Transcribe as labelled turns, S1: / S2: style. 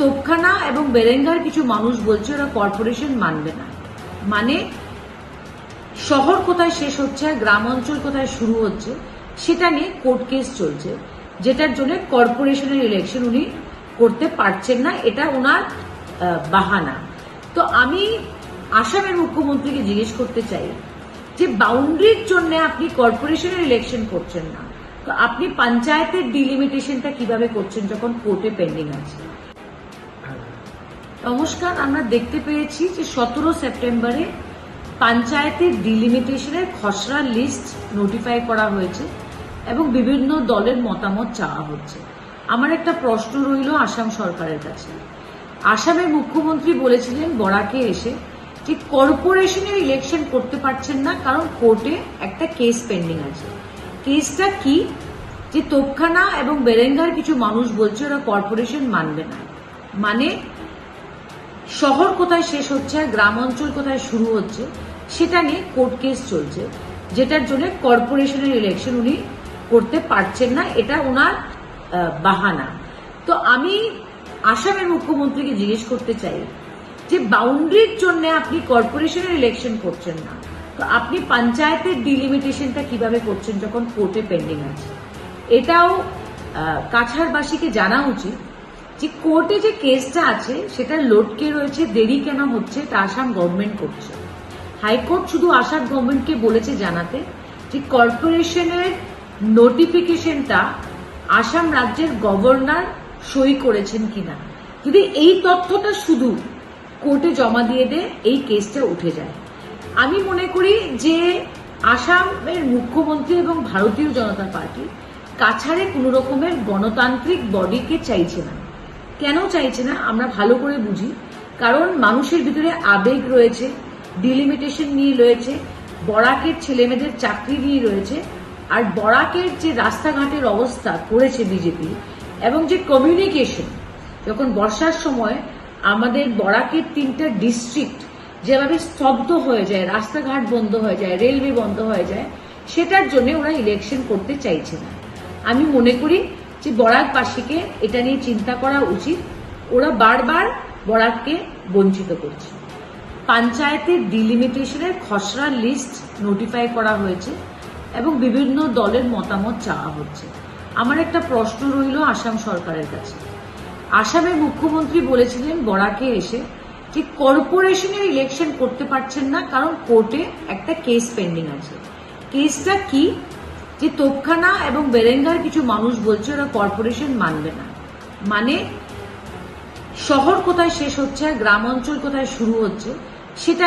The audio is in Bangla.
S1: তোপখানা এবং বেরেঙ্গার কিছু মানুষ বলছে ওরা কর্পোরেশন মানবে না। মানে শহর কোথায় শেষ হচ্ছে আর গ্রাম অঞ্চল কোথায় শুরু হচ্ছে, সেটা নিয়ে কোর্ট কেস চলছে, যেটার জন্য কর্পোরেশনের ইলেকশন উনি করতে পারছেন না, এটা ওনার বাহানা। তো আমি আসামের মুখ্যমন্ত্রীকে জিজ্ঞেস করতে চাই যে বাউন্ডারির জন্য আপনি কর্পোরেশনের ইলেকশন করছেন না, তো আপনি পঞ্চায়েতের ডিলিমিটেশনটা কীভাবে করছেন যখন কোর্টে পেন্ডিং আছে? নমস্কার, আমরা দেখতে পেয়েছি যে সতেরো সেপ্টেম্বরে পঞ্চায়েতের ডিলিমিটেশনের খসড়া লিস্ট নোটিফাই করা হয়েছে এবং বিভিন্ন দলের মতামত চাওয়া হচ্ছে। আমার একটা প্রশ্ন রইল আসাম সরকারের কাছে। আসামের মুখ্যমন্ত্রী বলেছিলেন বরাকে এসে যে কর্পোরেশনের ইলেকশন করতে পারছেন না, কারণ কোর্টে একটা কেস পেন্ডিং আছে। কেসটা কি? যে তোপখানা এবং বেরেঙ্গার কিছু মানুষ বলছে ওরা কর্পোরেশন মানবে না। মানে শহর কোথায় শেষ হচ্ছে আর গ্রাম অঞ্চল কোথায় শুরু হচ্ছে, সেটা নিয়ে কোর্ট কেস চলছে, যেটার জন্য কর্পোরেশনের ইলেকশন উনি করতে পারছেন না, এটা ওনার বাহানা। তো আমি আসামের মুখ্যমন্ত্রীকে জিজ্ঞেস করতে চাই যে বাউন্ডারির জন্য আপনি কর্পোরেশনের ইলেকশন করছেন না, তো আপনি পঞ্চায়েতের ডিলিমিটেশনটা কীভাবে করছেন যখন কোর্টে পেন্ডিং আছে? এটাও কাছারবাসীকে জানা উচিত। যে কোর্টে যে কেসটা আছে, সেটা লটকে রয়েছে, দেরি কেন হচ্ছে, তা আসাম গভর্নমেন্ট করছে। হাইকোর্ট শুধু আসাম গভর্নমেন্টকে বলেছে জানাতে, যে কর্পোরেশনের নোটিফিকেশনটা আসাম রাজ্যের গভর্নর সই করেছেন কিনা। যদি এই তথ্যটা শুধু কোর্টে জমা দিয়ে দে এই কেসটা উঠে যায়। আমি মনে করি যে আসামের মুখ্যমন্ত্রী এবং ভারতীয় জনতা পার্টি কাছাড়ে কোনো রকমের গণতান্ত্রিক বডিকে চাইছে না। কেন চাইছে না আমরা ভালো করে বুঝি। কারণ মানুষের ভিতরে আবেগ রয়েছে ডিলিমিটেশন নিয়ে রয়েছে, বরাকের ছেলেমেয়েদের চাকরি নিয়ে রয়েছে, আর বরাকের যে রাস্তাঘাটের অবস্থা করেছে বিজেপি এবং যে কমিউনিকেশন যখন বর্ষার সময় আমাদের বরাকের তিনটা ডিস্ট্রিক্ট যেভাবে স্তব্ধ হয়ে যায়, রাস্তাঘাট বন্ধ হয়ে যায় রেলওয়ে বন্ধ হয়ে যায়, সেটার জন্য ওরা ইলেকশন করতে চাইছে না। আমি মনে করি যে বরাকবাসীকে এটা নিয়ে চিন্তা করা উচিত, ওরা বারবার বরাককে বঞ্চিত করছে। পঞ্চায়েতের ডিলিমিটেশনের খসড়া লিস্ট নোটিফাই করা হয়েছে এবং বিভিন্ন দলের মতামত চাওয়া হচ্ছে। আমার একটা প্রশ্ন রইল আসাম সরকারের কাছে। আসামের মুখ্যমন্ত্রী বলেছিলেন বরাকে এসে যে কর্পোরেশনের ইলেকশন করতে পারছেন না, কারণ কোর্টে একটা কেস পেন্ডিং আছে। কেসটা কি? যে তোপখানা এবং বেরেঙ্গার কিছু মানুষ বলছে ওরা কর্পোরেশন মানবে না। মানে শহর কোথায় শেষ হচ্ছে আর গ্রাম অঞ্চল কোথায় শুরু হচ্ছে, সেটা